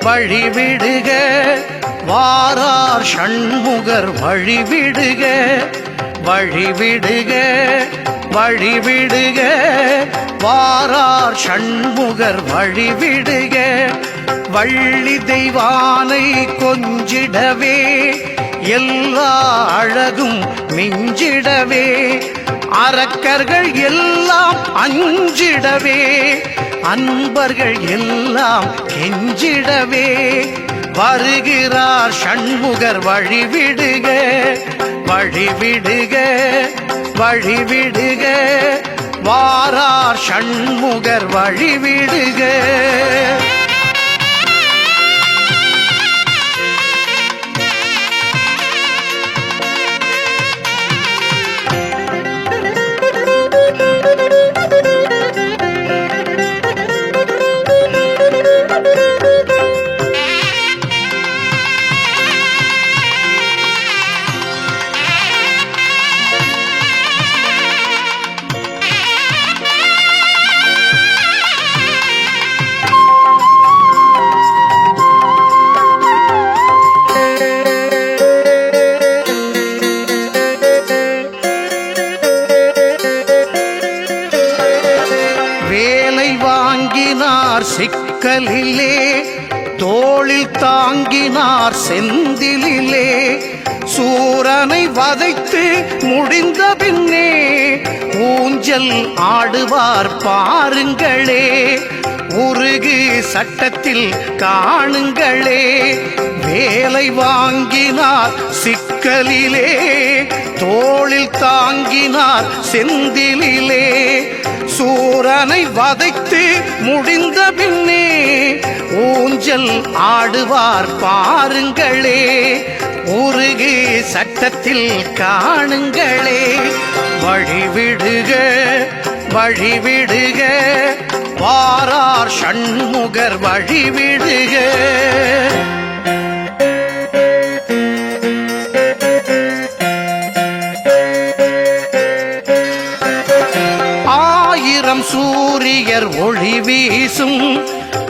வழிவிடுக. வாரார் சண்முகர் வழிவிடுக. வழிவிடுக வழிவிடுக. வாரார் சண்முகர் வழிவிடுக. வள்ளி தெய்வானை கொஞ்சிடவே. எல்லா அழகும் மிஞ்சிடவே. அரக்கர்கள் எல்லாம் அஞ்சிடவே அன்பர்கள் எல்லாம் கெஞ்சிடவே. வருகிறார் சண்முகர் வழிவிடுக வழிவிடுக வழிவிடுக. வாரார் சண்முகர் வழிவிடுக. சிக்கலிலே தோளில் தாங்கினார் செந்திலே சூரனை வதைத்து முடிந்த பின்னே ஊஞ்சல் ஆடுவார் பாருங்களே. உருகு சட்டத்தில் காணுங்களே. வேலை வாங்கினார் சிக்கலிலே. தோளில் தாங்கினார் செந்திலே சூரனை வதைத்து முடிந்த பின்னே ஊஞ்சல் ஆடுவார் பாருங்களே. உருகு சட்டத்தில் காணுங்களே. வழிவிடுக வழிவிடுக. வாரார் சண்முகர் வழிவிடுக. ஆயிரம் சூரியர் ஒளி வீசும்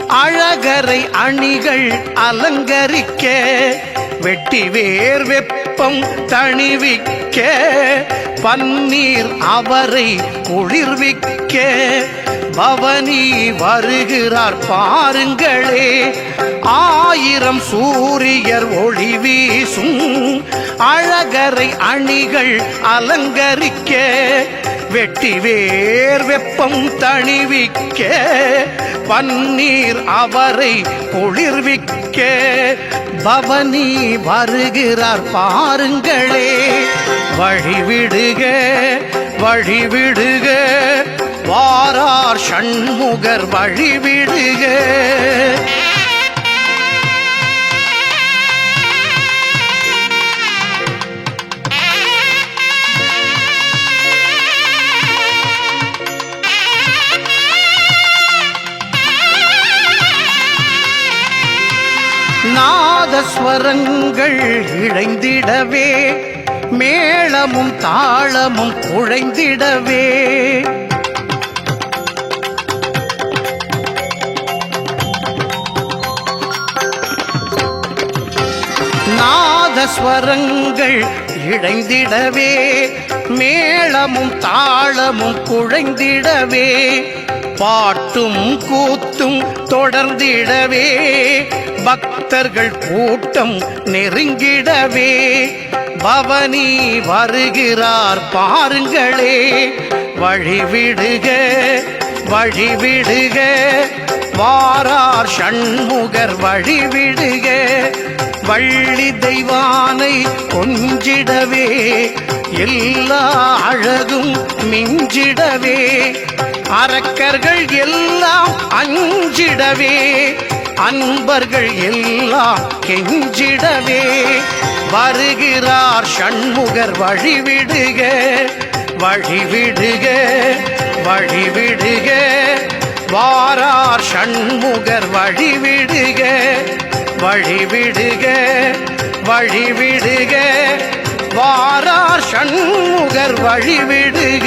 அழகரை அணிகள் அலங்கரிக்க. வெட்டி வேர் வெப்பம் தணிவிக்க பன்னீர் அவரை குளிர்விக்க பவனி வருகிறார் பாருங்களே. ஆயிரம் சூரியர் ஒளி வீசும் அழகரை அணிகள் அலங்கரிக்க வெட்டி வேர் வெப்பம் தணிவிக்க பன்னீர் அவரை குளிர்விக்க. பவனி வருகிறார் பாருங்களே வழிவிடுக வழிவிடுக வாரார் சண்முகர் வழிவிடுக நாதஸ்வரங்கள் இழைந்திடவே மேளமும் தாளமும் குழைந்திடவே. நாதஸ்வரங்கள் இழைந்திடவே மேளமும் தாளமும் குழைந்திடவே. பாட்டும் கூத்தும் தொடர்ந்திடவே பக்தர்கள் கூட்டம் நெருங்கிடவே. பவனி வருகிறார் பாருங்களே வழிவிடுக வழிவிடுக. வாரார் சண்முகர் வழிவிடுக வள்ளி தெய்வானை கொஞ்சிடவே. எல்லா அழகும் மிஞ்சிடவே. அரக்கர்கள் எல்லாம் அஞ்சிடவே அன்பர்கள் எல்லாம் கெஞ்சிடவே. வருகிறார் சண்முகர் வழிவிடுக வழிவிடுக வழிவிடுக. வாரார் சண்முகர் வழிவிடுக வழிவிடுக வழிவிடுக. வாரார் சண்முகர் வழிவிடுக.